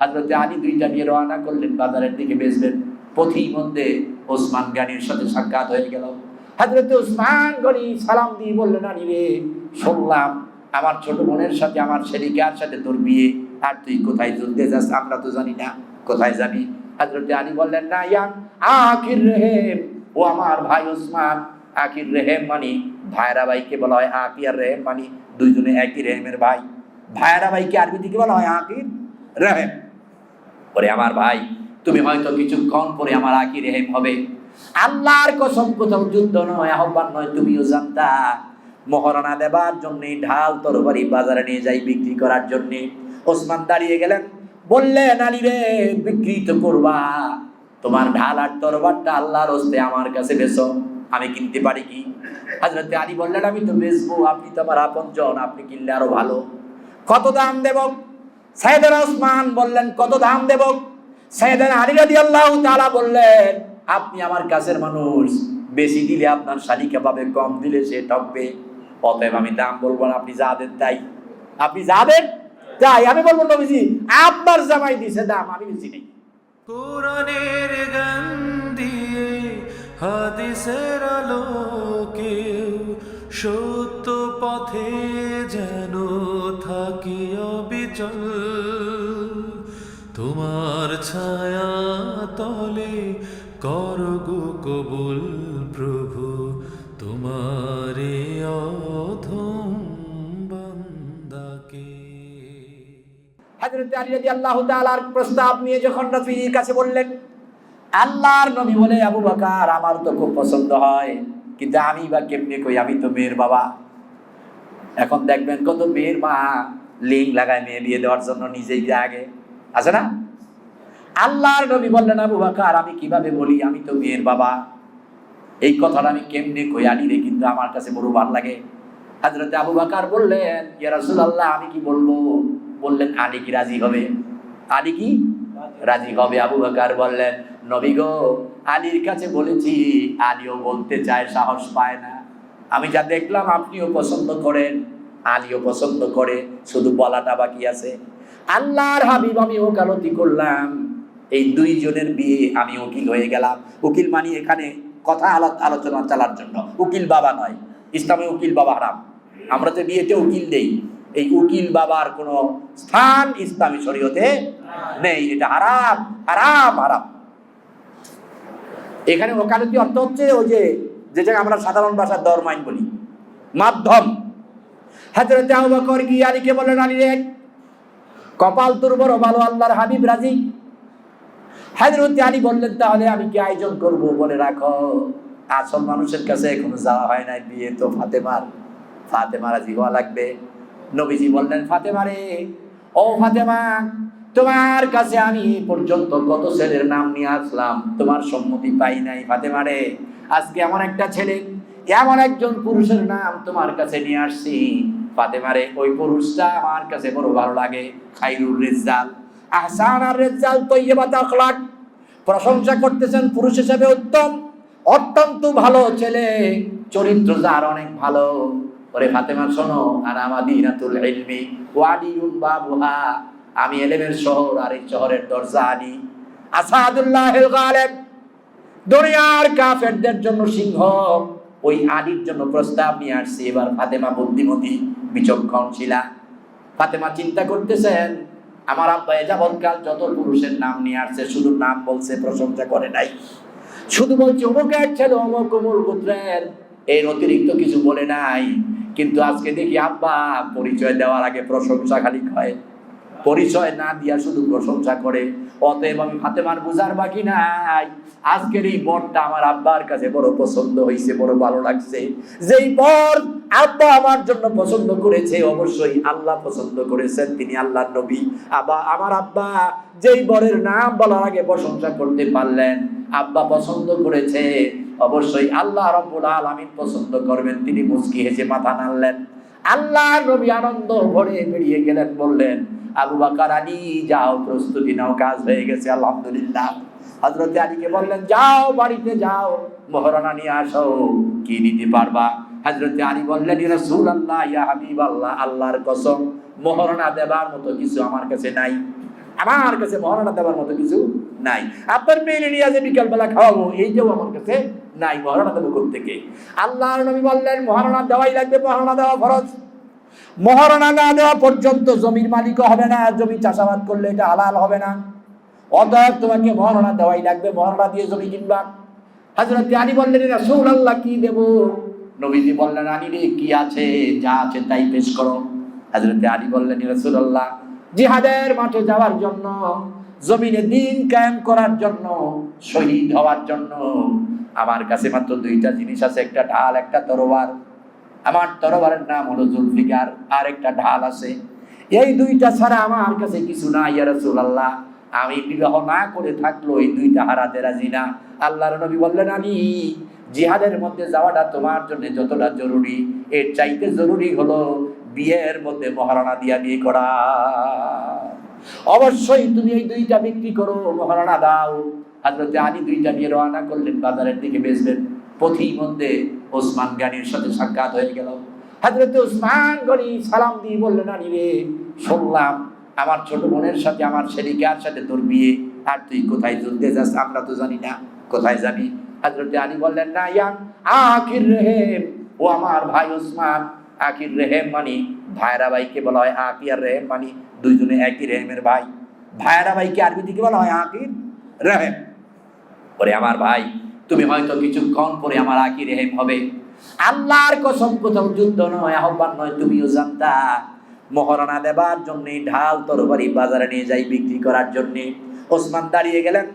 হাজরতে আলী দুইটা নিয়ে রওনা করলেন, বাজারের দিকে বেচবেন পথি মধ্যে ওসমান গানির সাথে সাক্ষাৎ হয়ে গেল। হাজরতে ওসমান গনি সালাম দিয়ে বললেন, আলী রে, শুনলাম আমার ছোট বোনের সাথে, আমার শেরিকার সাথে তোর বিয়ে। আর তুই কোথায় যুদ্ধে যাস আমরা তো জানি না। কোথায় যাবি? হাজরতে আলী বললেন, না ইয়ান আখির রেহেম। ও আমার ভাই ওসমান। আকির রেহেম মানি ভাইরা ভাইকে বলা হয় আকির রেহেম মানি দুইজনে একই রেহেমের ভাই। ভাইরা ভাইকে আরবি দিকে বলা হয় আকির রেহেম। ওরে আমার ভাই, তুমি হয়তো কিছুক্ষণ পরে আমার আকি রেহেম হবে। আল্লাহর কসম কোথাও যুদ্ধ নয়, আহ্বান নয়, তুমিও জানতা। মহারণা দেবার জন্য ঢাল তরবারি বাজারে নিয়ে যাই বিক্রি করার জন্য। ওসমান দাঁড়িয়ে গেলেন, বললেন, আলী রে, বিক্রি তো করবা। তোমার ঢাল আর তরবারটা আল্লাহর হস্তে আমার কাছে বেছো আমি কিনতে পারি কি? হাজরতে আলী বললেন, আমি তো বেচবো, আপনি তো আমার আপন জন আপনি কিনলে আরও ভালো। কত দাম দেব? সাইদার ওসমান বললেন, কত দাম দেব? সাইদার আলী রাদি আল্লাহ তাআলা বললেন, আপনি আমার কাছের মানুষ। বেশি দিলে আপনার শালিকা পাবে, কম দিলে সে ঠকবে। অতএব আমি দাম বলব না, আপনি যা দেন তাই আপনি যা দেন তাই আমি বলব, নবীজি, আপনার জামাই দিছে দাম, আমি বেশি নেই। কোরআনের গান দিয়ে হাদিসের আলোকে সত্য পথে যেন থাকি অবিচল। তোমার ছায়া তলে করগু কবুল প্রভু, তোমারে অধম বান্দাকে। হযরত আলী রাদিয়াল্লাহু তাআলার প্রস্তাব নিয়ে যখন নবীর কাছে বললেন, আল্লাহর নবী বলে আবু বকর, আমার তো খুব পছন্দ হয়। কিন্তু আমি বা কেমনে কই? আমি তো মেয়ের বাবা। এখন দেখবেন কত মেয়ের মা লিং লাগায় মেয়ে বিয়ে দেওয়ার জন্য নিজেই যায় আগে আছে না? আল্লাহর নবী বললেন, আবু বাকার, আমি কীভাবে বলি? আমি তো মেয়ের বাবা। এই কথাটা আমি কেমনে কই? আনি রে, কিন্তু আমার কাছে বড় ভালো লাগে। হাজরতে আবু বাকার বললেন, ইয়া রাসূলুল্লাহ, আমি কি বলব? বললেন, আলী কি রাজি হবে? আলী কি রাজি হবে? আবু বাকার বললেন নবী গো আলীর কাছে বলেছি আলীও বলতে চায় সাহস পায় না। আমি যা দেখলাম আপনিও পছন্দ করেন আলীও পছন্দ করে শুধু বলাটা বাকি আছে। আল্লাহর হাবিব আমি ওকালতি করলাম। এই দুইজনের বিয়ে আমি উকিল হয়ে গেলাম। উকিল মানি এখানে কথা আলোচনা চালার জন্য। উকিল বাবা নয় ইসলামে উকিল বাবা হারাম। আমরা তো বিয়েতে উকিল দেই এই উকিল বাবার কোনো স্থান ইসলামী শরীয়তে নেই। এটা হারাম হারাম হারাম। এখানে ওকালতি অর্থ হচ্ছে? ওই যে, যেটাকে আমরা সাধারণ ভাষার দরমাইন বলি। মাধ্যম। হাজরতে আবু বকর গিয়ে আলীকে বলেন আলী রে, কপাল তোর বড় ভালো, আল্লাহর হাবিব রাজি? হাজরত আলী বললেন, তাহলে আমি কি আয়োজন করব? বলে রাখো, আসল মানুষের কাছে এখনও যাওয়া হয় নাই, বিয়ে তো ফাতেমার। ফাতেমা রাজি হওয়া লাগবে। নবীজি বললেন, ফাতেমা রে, ও ফাতেমা তোমার কাছে আমি পর্যন্ত কত ছেলের নাম নিয়ে আসলাম? তোমার সম্মতি পাই নাই ফাতেমা রে আজকে এমন একটা ছেলে, এমন একজন পুরুষের নাম তোমার কাছে নিয়ে আসছি। ফাতেমারে, ওই পুরুষটা আমার কাছে বড় ভালো লাগে। খাইরুর রেজাল আহসান আর রেজাল তৈয়বাত আখলাক। প্রশংসা করতেছেন পুরুষ হিসেবে উত্তম, অত্যন্ত ভালো ছেলে। চরিত্র যার অনেক ভালো। ওরে ফাতেমা, শোনো আর আমাদিনাতুল ইলমি ওয়াডিউন বাবুহা। আমি এলেমের শহর আর এই শহরের দরজা আনি। আসাদুল্লাহিল গালেব, দুনিয়ার কাফেরদের জন্য সিংহ। ওই আলীর জন্য প্রস্তাব নিয়ে আসছে। এবার ফাতেমা বুদ্ধিমতী, বিচক্ষণ ছিলা ফাতেমা চিন্তা করতেছেন, আমার আব্বা এ যাবৎকাল যত পুরুষের নাম নিয়ে আসছে, শুধু নাম বলছে, প্রশংসা করে নাই। শুধু বলছে অমুকের ছেলে, অমুক অমুল পুত্রের। এর অতিরিক্ত কিছু বলে নাই। কিন্তু আজকে দেখি আব্বা পরিচয় দেওয়ার আগে প্রশংসা খালি কয় পরিচয় না দিয়া শুধু প্রশংসা করে। অতএব আমি ফাতেমার বুঝার বাকি নাই। আজকের এই বরটা আমার আব্বার কাছে বড় পছন্দ হয়েছে বড় ভালো লাগছে। যেই বর আব্বা আমার জন্য পছন্দ করেছে, অবশ্যই আল্লাহ পছন্দ করেছেন। তিনি আল্লাহর নবী। আবা, আমার আব্বা যেই বরের নাম বলার আগে প্রশংসা করতে পারলেন। আব্বা পছন্দ করেছে। অবশ্যই আল্লাহ রব্বুল আলামিন পছন্দ করবেন। তিনি মুচকি হেসে মাথা নাড়লেন। আল্লাহ নবী আনন্দ ভরে বেরিয়ে গেলেন, বললেন আবু বাকার আলী, যাও, প্রস্তুতি নাও, কাজ হয়ে গেছে, আলহামদুলিল্লাহ। হজরত আলীকে বললেন, যাও, বাড়িতে যাও, মহারণা নিয়ে আসো, কি নিতে পারবা? হজরত আলী বললেন রসুল আল্লাহ ইয়া হাবিব আল্লাহ আল্লাহর কসম, মহারণা দেবার মতো কিছু আমার কাছে নাই। আমার কাছে মহারণা দেওয়ার মতো কিছু নাই। আপনার মেয়ে নিয়ে যে বিকালবেলা খাওয়াবো, এইটাও আমার কাছে নাই, মহারণা দেবো থেকে আল্লাহর নবী বললেন, মহারণা দেওয়াই লাগবে, মহারণা দেওয়া খরচ মহারণা না দেওয়া পর্যন্ত জমির মালিকও হবে না জমি চাষাবাদ করলে এটা হালাল হবে না। অতএব তোমাকে মহারণা দেওয়াই লাগবে মহারণা দিয়ে জমি কিনবা। হাজরত বললেন আল্লাহ কি দেব? নবীজি বললেন রে, কি আছে? যা আছে তাই পেশ করো। হাজরত বললেন আল্লাহ জিহাদের মাঠে যাওয়ার জন্য, জমিনে দিন কায়েম করার জন্য, শহীদ হওয়ার জন্য আমার কাছে মাত্র দুইটা জিনিস আছে, একটা ঢাল একটা তরোয়ার আমার তরবারের নাম হলো জুলফিকার আর একটা ঢাল আছে। এই দুইটা ছাড়া আমার কাছে কিছু না ইয়া রাসূলুল্লাহ। আমি বিবাহ না করে থাকল এই দুইটা হারাতে রাজি না। আল্লাহর নবী বললেন, আমি জিহাদের মধ্যে যাওয়াটা তোমার জন্য যতটা জরুরি। এর চাইতে জরুরি হলো বিয়ের মধ্যে মহারণা দিয়া বিয়ে করা। অবশ্যই তুমি এই দুইটা বিক্রি করো মহারণা দাও। হাজরতে আলী দুইটা নিয়ে রওনা করলেন, বাজারের দিকে বেচবেন পথির মধ্যে ওসমান গানির সাথে সাক্ষাৎ হয়ে গেল। হাজরতে ওসমান গনি সালাম দিয়ে বললেন আলী রে, শুনলাম আমার ছোট বোনের সাথে, আমার শেরিকার সাথে তোর বিয়ে। আর তুই কোথায় যুদ্ধে যাস আমরা তো জানি না, কোথায় যাবি? হাজরতে আলী বললেন, না ইয়ান আখির রেহেম। ও আমার ভাই ওসমান। আখির রেহেম মানি ভাইরা ভাইকে বলা হয় আকি আর রেহেম মানি, দুইজনে একই রেহেমের ভাই। ভাইরা ভাইকে আরবি দিকে বলা হয় আকির রেহেম। ওরে আমার ভাই তুমি হয়তো কিছুক্ষণ পরে আমার আকি রেহেম হবে। আল্লাহর কসম কোথাও যুদ্ধ নয়, আহ্বান নয়, তুমিও জানতা। মহারণা দেবার জন্য ঢাল তরবারি বাজারে নিয়ে যাই বিক্রি করার জন্য। ওসমান দাঁড়িয়ে গেলেন,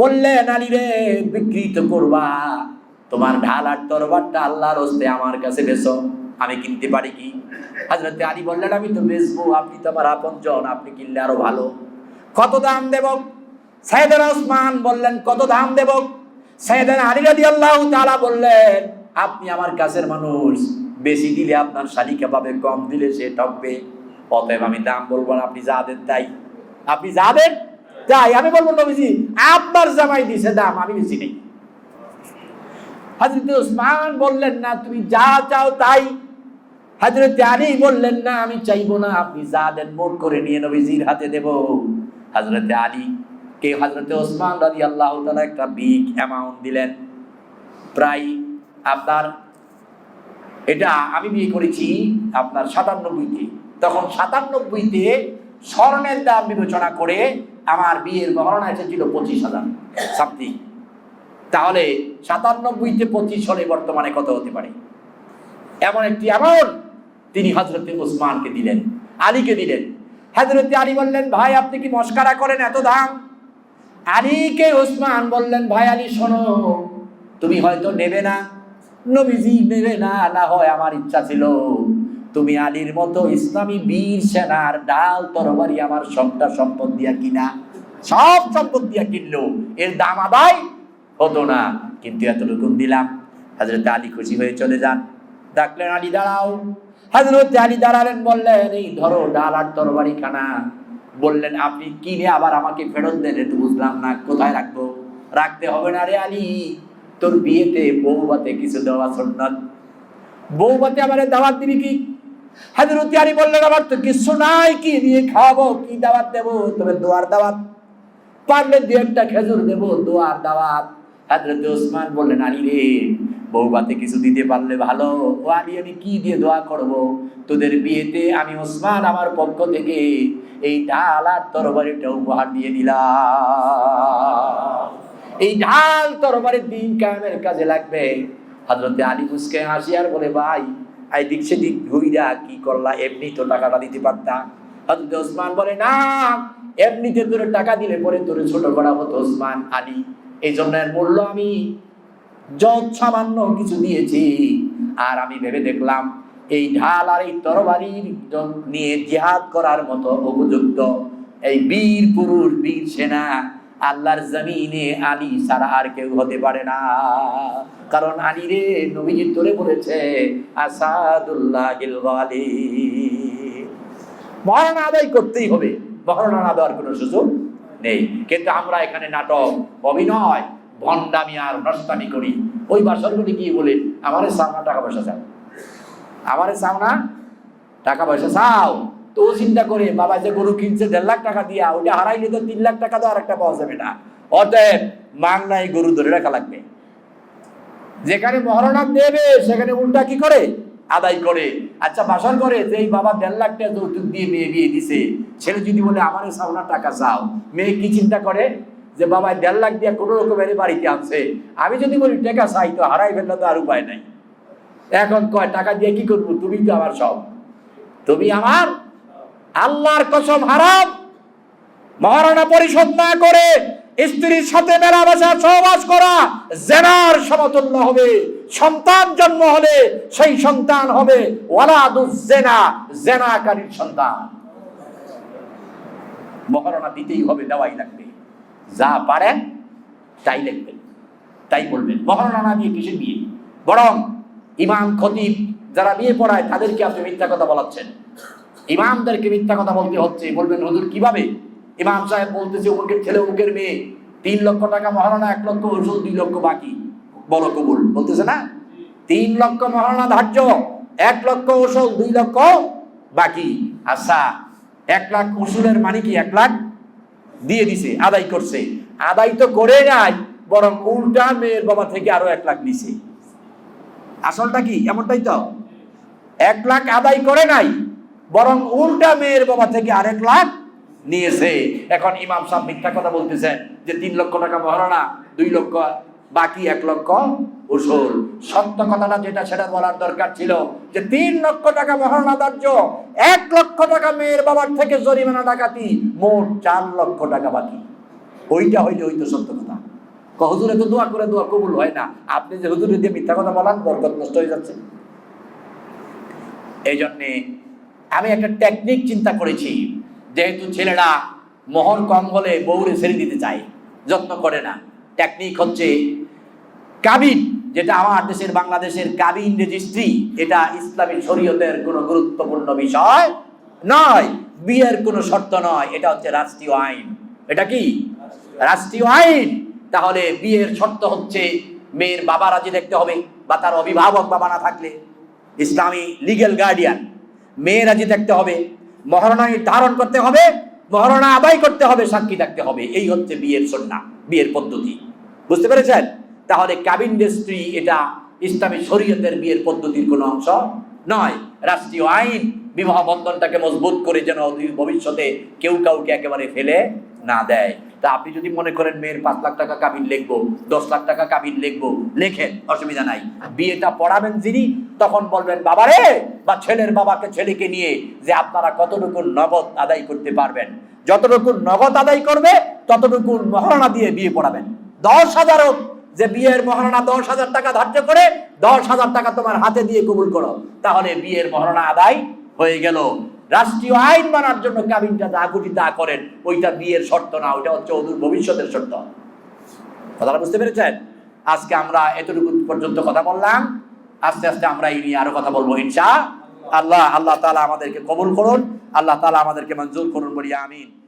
বললেন, আলী রে, বিক্রি তো করবা। তোমার ঢাল আর তরবারটা আল্লাহর হস্তে আমার কাছে বেছো আমি কিনতে পারি কি? হাজরতে আলী বললেন, আমি তো বেচবো, আপনি তো আমার আপন জন আপনি কিনলে আরও ভালো। কত দাম দেব? সাইদার ওসমান বললেন, কত দাম দেব? সাইদার আলী রাদি আল্লাহ বললেন, আপনি আমার কাছের মানুষ। বেশি দিলে আপনার শালিকা পাবে, কম দিলে সে ঠকবে। অতএব আমি দাম বলব না, আপনি যা দেন তাই আপনি যা দেন তাই আমি বলব, নবীজি, আপনার জামাই দিছে দাম, আমি বেশি নেই। হাজরত ওসমান বললেন, না, তুমি যা চাও তাই। হাজরত আলী বললেন, না, আমি চাইব না, আপনি যা দেন মোট করে নিয়ে নবীজির হাতে দেব। হাজরত আলী কে হাজরত ওসমান রাজি আল্লাহ তালা একটা বিগ অ্যামাউন্ট দিলেন। প্রায় আপনার, এটা আমি বিয়ে করেছি আপনার সাতানব্বইতে। তখন সাতানব্বইতে স্বর্ণের দাম বিবেচনা করে আমার বিয়ের মহরণা এসেছিল পঁচিশ হাজার সামথিং তাহলে সাতানব্বইতে পঁচিশ হলে বর্তমানে কত হতে পারে? এমন একটি এমন তিনি হজরত ওসমানকে দিলেন, আলীকে দিলেন। হজরত আলী বললেন, ভাই, আপনি কি মস্কারা করেন এত দাম? আলীকে ওসমান বললেন, ভাই আলী, শোনো, তুমি হয়তো নেবে না। নবীজি নেবে না না হয় আমার ইচ্ছা ছিল। তুমি আলীর মতো ইসলামী বীর সেনার ডাল তরবারি আমার সবটা সম্পদ দিয়া কিনা। সব সম্পদ দিয়া কিনলো। এর দাম আদায় হতো না। কিন্তু এতটুকু দিলাম। হাজরত আলী খুশি হয়ে চলে যান। ডাকলেন, আলী, দাঁড়াও। হাজরত আলী দাঁড়ালেন, বললেন, এই ধরো ডাল আর তরবারি খানা বললেন, আপনি কিনে আবার আমাকে ফেরত দেন? একটু বুঝলাম না, কোথায় রাখব? রাখতে হবে না রে আলী, তোর বিয়েতে বউবাতে কিছু দেওয়া সন্ন্যত বউবাতে আবার দাওয়াত দিবি কি? হাজরত আলী বললেন, আমার তো কিছু নাই, কি দিয়ে খাওয়াবো কি দাওয়াত দেবো? তবে দোয়ার দাওয়াত। পারলে দু একটা খেজুর দেবো, দোয়ার দাওয়াত। হাজরত ওসমান বললেন, আলী রে বউবাতে কিছু দিতে পারলে ভালো ও আলী আমি কি দিয়ে দোয়া করব? তোদের বিয়েতে আমি ওসমান আমার পক্ষ থেকে এই ডাল আর তরবারিটা উপহার দিয়ে দিলাম। এই ঢাল তরবারির দিন কায়েমের কাজে লাগবে। হজরতে আলী মুসকে হাসি আর বলে, ভাই আই দিক সেদিক কি করলা? এমনি তো টাকাটা দিতে পারতা। হজরত ওসমান বলে, না, এমনিতে তোরে টাকা দিলে পরে তোরে ছোট করা হতো ওসমান আলী। এই জন্য মূল্য আমি যত সামান্য কিছু দিয়েছি। আর আমি ভেবে দেখলাম, এই ঢাল আর এই তরবারির নিয়ে জিহাদ করার মতো উপযুক্ত এই বীর পুরুষ, বীর সেনা, আল্লাহর জমিনে আলী ছাড়া আর কেউ হতে পারে না। কারণ আলী রে নবীজি তোরে বলেছে আসাদুল্লাহ মহারণা আদায় করতেই হবে। মহারণা দেওয়ার কোনো সুযোগ নেই। কিন্তু আমরা এখানে নাটক, অভিনয় ভণ্ডামি আর নষ্টামি করি। ওই বাসরগুলি কি বলে? আমারে সামনা টাকা পয়সা চাও। আমারে সামনা টাকা পয়সা চাও। তো ও চিন্তা করে, বাবা যে গরু কিনছে, দেড় লাখ টাকা দিয়া, ওইটা হারাইলে তো তিন লাখ টাকা তো আর একটা পাওয়া যাবে না। অতএব মাংনায় গরু ধরে রাখা লাগবে। যেখানে মহারণা দেবে, সেখানে উল্টা কি করে? আদায় করে। আচ্ছা বাসন করে যে এই বাবা দেড় লাখ টাকা যৌতুক দিয়ে মেয়ে বিয়ে দিছে, ছেলে যদি বলে, আমার সামনা টাকা চাও। মেয়ে কি চিন্তা করে? যে বাবা দেড় লাখ দিয়ে কোনো রকমের বাড়িতে আনছে। আমি যদি বলি, টাকা চাই তো হারাই ফেললে তো আর উপায় নাই। এখন কয়, টাকা দিয়ে কি করব? তুমি তো আমার সব। তুমি আমার আল্লাহর কসম হারাম মহারণা পরিশোধ না করে স্ত্রীর সাথে মেলামেশা, সহবাস করা, জেনার সমতুল্য হবে, সন্তান জন্ম হলে সেই সন্তান হবে ওয়ালাদুজ জেনা, জেনাকারীর সন্তান। মহারণা দিতেই হবে, দেওয়াই লাগবে। যা পারেন তাই লিখবেন, তাই বলবেন। মহারণা দিয়ে কিসের বিয়ে? বরং ইমাম খতিব যারা বিয়ে পড়ায়, তাদেরকে আপনি মিথ্যা কথা বলাচ্ছেন। ইমামদেরকে মিথ্যা কথা বলতে হচ্ছে। বলবেন, হুজুর, কীভাবে? ইমাম সাহেব বলতেছে অমুকের ছেলে অমুকের মেয়ে। তিন লক্ষ টাকা মহারণা এক লক্ষ ওষুধ দুই লক্ষ বাকি। বলো, কবুল। বলতেছে না? তিন লক্ষ মহারণা ধার্য, এক লক্ষ ওষুধ দুই লক্ষ বাকি। আচ্ছা এক লাখ ওষুধের মানে কি? এক লাখ দিয়ে দিছে, আদায় করছে। আদায় তো করে নাই, বরং উল্টা মেয়ের বাবা থেকে আরও এক লাখ নিছে। আসলটা কি, এমনটাই তো? এক লাখ আদায় করে নাই, বরং উল্টা মেয়ের বাবা থেকে আর এক লাখ নিয়েছে। এখন ইমাম সাহেব মিথ্যা কথা বলতেছেন যে তিন লক্ষ টাকা মহারণা, দুই লক্ষ বাকি এক লক্ষ উসুল। সত্য কথাটা যেটা সেটা বলার দরকার ছিল যে তিন লক্ষ টাকা মহারণা ধার্য এক লক্ষ টাকা মেয়ের বাবার থেকে জরিমানা ডাকাতি, মোট চার লক্ষ টাকা বাকি। ওইটা হইলে হইতো সত্য কথা। হুজুরে তো দোয়া করে, দোয়া কবুল হয় না। আপনি যে হুজুরে দিয়ে মিথ্যা কথা বলান, বরকত নষ্ট হয়ে যাচ্ছে। এই জন্যে আমি একটা টেকনিক চিন্তা করেছি। যেহেতু ছেলেরা মোহর কম হলে বউরে ছেড়ে দিতে চায়, যত্ন করে না। টেকনিক হচ্ছে কাবিন, যেটা আমার দেশের বাংলাদেশের কাবিন রেজিস্ট্রি এটা ইসলামী শরীয়তের কোনো গুরুত্বপূর্ণ বিষয় নয়, বিয়ের কোনো শর্ত নয়, এটা হচ্ছে রাষ্ট্রীয় আইন। এটা কি? রাষ্ট্রীয় আইন। তাহলে বিয়ের শর্ত হচ্ছে মেয়ের বাবা রাজি দেখতে হবে বা তার অভিভাবক বাবা না থাকলে। ইসলামী লিগেল গার্ডিয়ান মেয়ে রাজি দেখতে হবে মহারণা ধারণ করতে হবে, মহারণা আদায় করতে হবে, সাক্ষী থাকতে হবে। এই হচ্ছে বিয়ের সন্না। বিয়ের পদ্ধতি। বুঝতে পেরেছেন? তাহলে ক্যাবিন স্ত্রী এটা ইসলামী শরীয়তের বিয়ের পদ্ধতির কোনো অংশ নয়। রাষ্ট্রীয় আইন বিবাহ বন্ধনটাকে মজবুত করে যেন ভবিষ্যতে কেউ কাউকে একেবারে ফেলে না দেয়। তা আপনি যদি মনে করেন মেয়ের পাঁচ লাখ টাকা কাবিন লিখব, দশ লাখ টাকা কাবিন লিখব, লেখেন, অসুবিধা নাই। বিয়েটা পড়াবেন যিনি, তখন বলবেন, বাবারে, বা ছেলের বাবাকে, ছেলেকে নিয়ে যে আপনারা কতটুকু নগদ আদায় করতে পারবেন, যতটুকু নগদ আদায় করবে, ততটুকু মহারণা দিয়ে বিয়ে পড়াবেন। দশ হাজার যে বিয়ের মহারণা দশ হাজার টাকা ধার্য করে, দশ হাজার টাকা তোমার হাতে দিয়ে কবুল করো। তাহলে বিয়ের মহারণা আদায় হয়ে গেল। রাষ্ট্রীয় আইন মানার জন্য কাবিনটা যা গুটি তা করেন, ওইটা বিয়ের শর্ত না, ওইটা হচ্ছে অদূর ভবিষ্যতের শর্ত। কথাটা বুঝতে পেরেছেন? আজকে আমরা এতটুকু পর্যন্ত কথা বললাম। আস্তে আস্তে আমরা এই নিয়ে আরও কথা বলব, ইনশা আল্লাহ। আল্লাহ তালা আমাদেরকে কবুল করুন, আল্লাহ তালা আমাদেরকে মঞ্জুর করুন বলি, আমিন।